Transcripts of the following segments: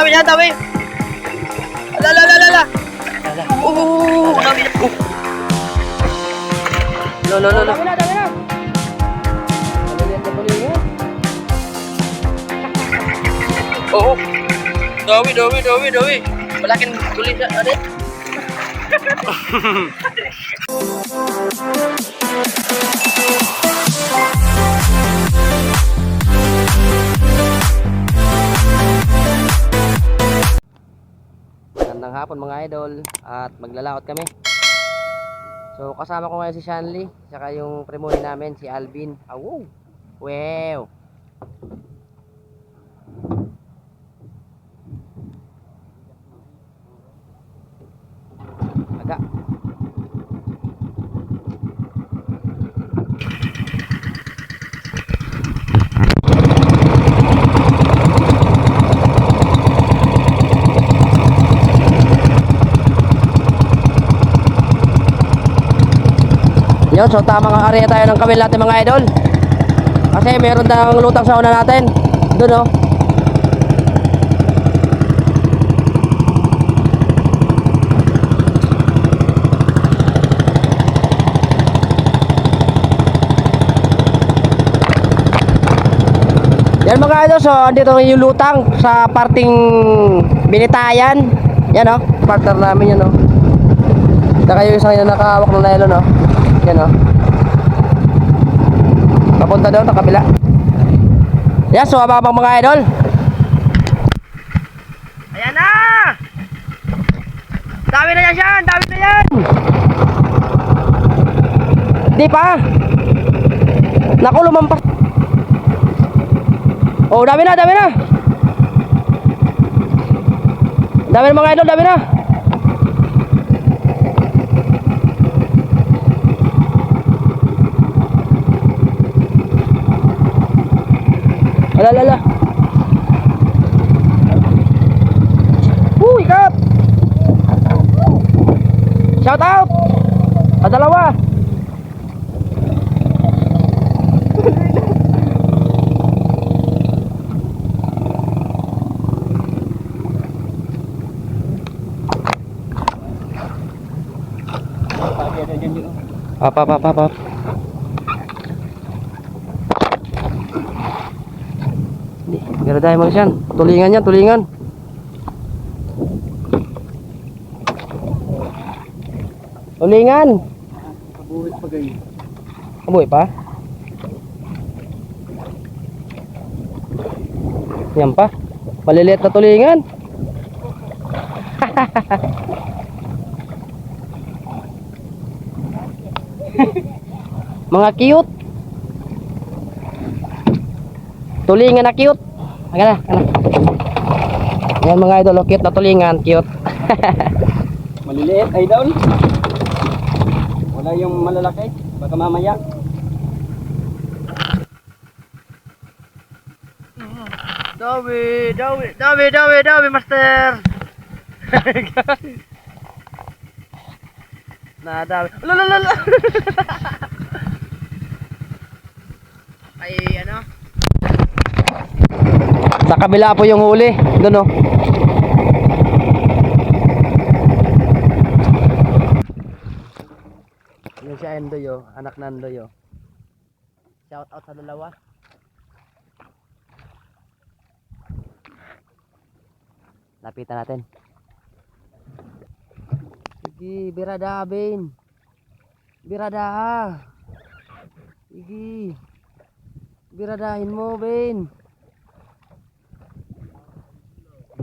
Dami yan, dami! Ala, ala, ala, ala! Oo! Dami na! Lo, lo, lo, lo. Oo! Dami, dami, dami, dami! Malaking tulis na, ano? Magandang hapon mga idol at maglalakot kami. So kasama ko ngayon si Shanley saka yung premoni namin si Alvin. Awo. Wow. Aga. Yun, so tamang area tayo ng kawil natin mga idol. Kasi meron ng lutang sa una natin. Doon oh. Yan mga idol, so andito yung lutang sa parting binitayan. Yan oh, partner namin yan oh. Saka yung isang yung nakahawak ng nylon oh. Yan oh. Papunta doon sa kabila. Yan, so abang mga idol. Ayan na! Dami na yan siyan! Dami na yan! Di pa. Naku, lumampas. Oh, dami na, dami na. Dami na mga idol, dami na. Ala, ala, ala. Uy, kap. Shout out. Padalawa. Up, up, up, up, up. Hindi, garadahin mo siyan. Tulingan yan, tulingan. Tulingan. Kabuhit pa ganyan. Kabuhay pa? Yan pa. Maliliit na tulingan. Mga cute. Tulingan na cute. Aga na, aga na. Yan mga idol, oh, cute na tulingan, cute. Maliliit, idol. Wala yung malalaki. Baka mamaya. Dami, dami, dami, dami, dami, master. na dami. Ala, ala, ala. Ay, ano? Sa kabila po yung huli. Doon oh. Yan si Endoy oh. Anak na Endoy oh. Shout out sa dalawa. Lapitan natin. Sige, birada Ben. Birada. Sige. Biradahin mo, Ben.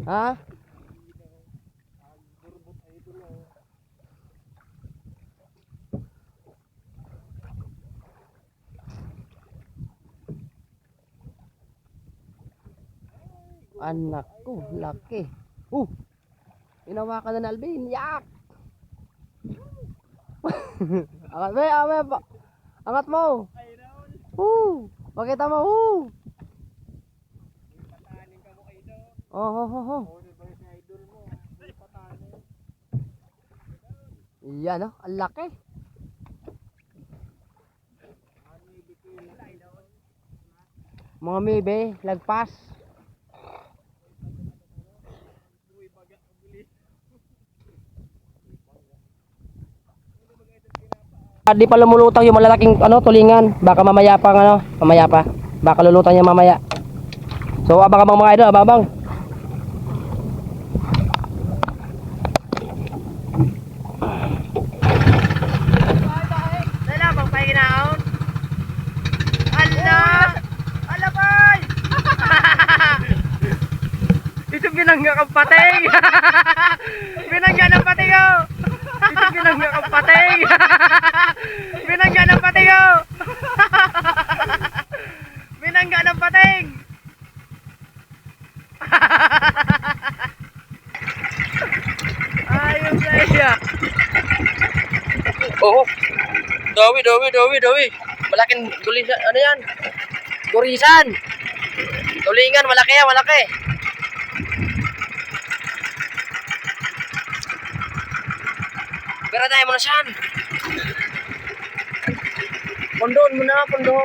Ha? Anak ko, laki. Uh! Inawakan na ni Alvin. Yak! Angat mo, angat. Angat mo. Uh! Pakita mo, uh! Oh, oh, oh, oh. Yan oh, ang laki. Mga maybe, lagpas. Ah, Di pa lumulutang yung malalaking ano tulingan. Baka mamaya pa ano, mamaya pa. Baka lulutang niya mamaya. So abang-abang mga idol, abang-abang. Dala, magpahingi na ako. Ala! Ala, boy! Ito binangga kang pating! binangga ng pating, oh! Ito binangga kang pating! Binangga ng pating, oh! binangga ng pating! Ayos na iya! Oo. Dawi, dawi, dawi, dawi. Malaking tulingan, ano yan? Gurisan. Tulingan, malaki yan, malaki. Pero tayo mo na siyan. Pondon mo na, pondo.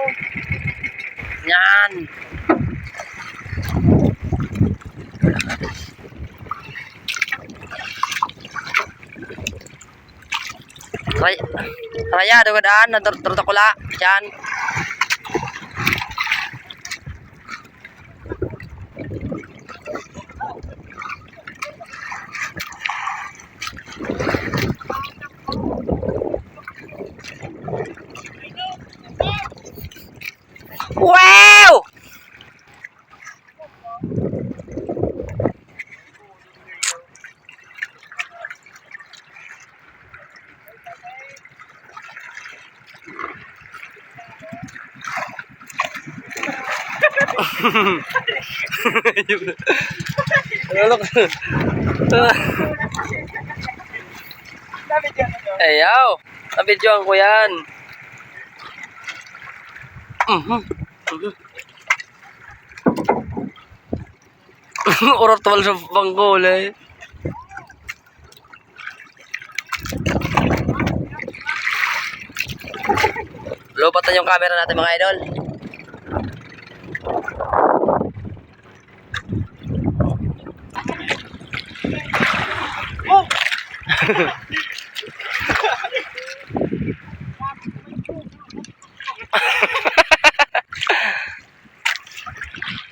Yan. Ray Raya, dugadaan, nadartakula. Yan. Wow! Ka? Ayaw. Nabidyoan ko yan. Mhm. Urot tumal sa banggol eh. Lupatan yung camera natin mga idol.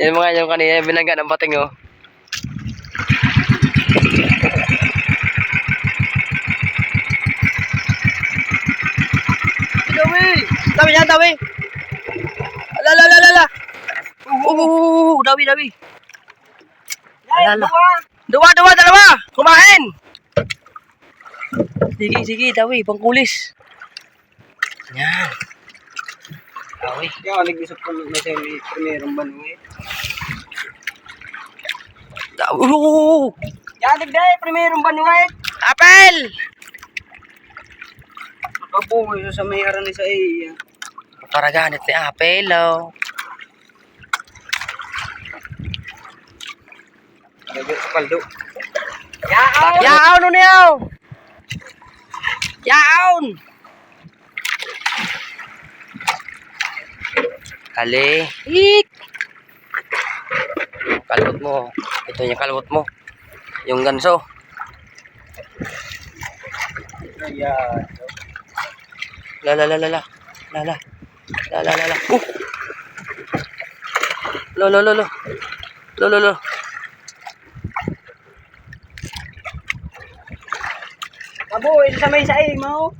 Yan mga yung kanina binangga ng pating oh. Dawi! Dawi yan, dawi! Ala, ala, ala, ala! Oo, dawi dawi. Ala, Ala. Dua, dua, dalawa! Kumain! Sige, sige, dawi, pangkulis. Yan. Dawi. Yan, nag-isip ko na may primerong banungit. Dawi. Yan, nagday, primerong banungit! Apel! Nakapungoy sa may haran ni sa iya. Para ganit ni Apel, oh. Sa paldo. Yaon, ano niyaw? Yaon! Kali. Hik! Kalbot mo. Ito yung kalbot mo. Yung ganso. Ayan. La la la la la. La la. La la la la. Uh! Lo lo lo lo. Lo lo lo. Abo, ito sa may sa mo.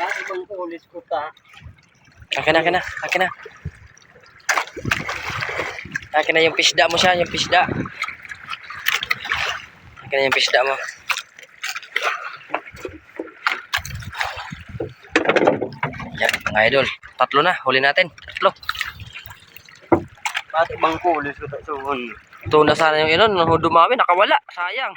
Ah, ibang pulis ko ta. Akin na, akin na, akin na. Akin na yung pisda mo siya, yung pisda. Akin na yung pisda mo. Yan, mga idol. Tatlo na, huli natin. Tatlo. Bakit ibang pulis ko ta suhon? Ito na sana yung nung dumami, nakawala. Sayang.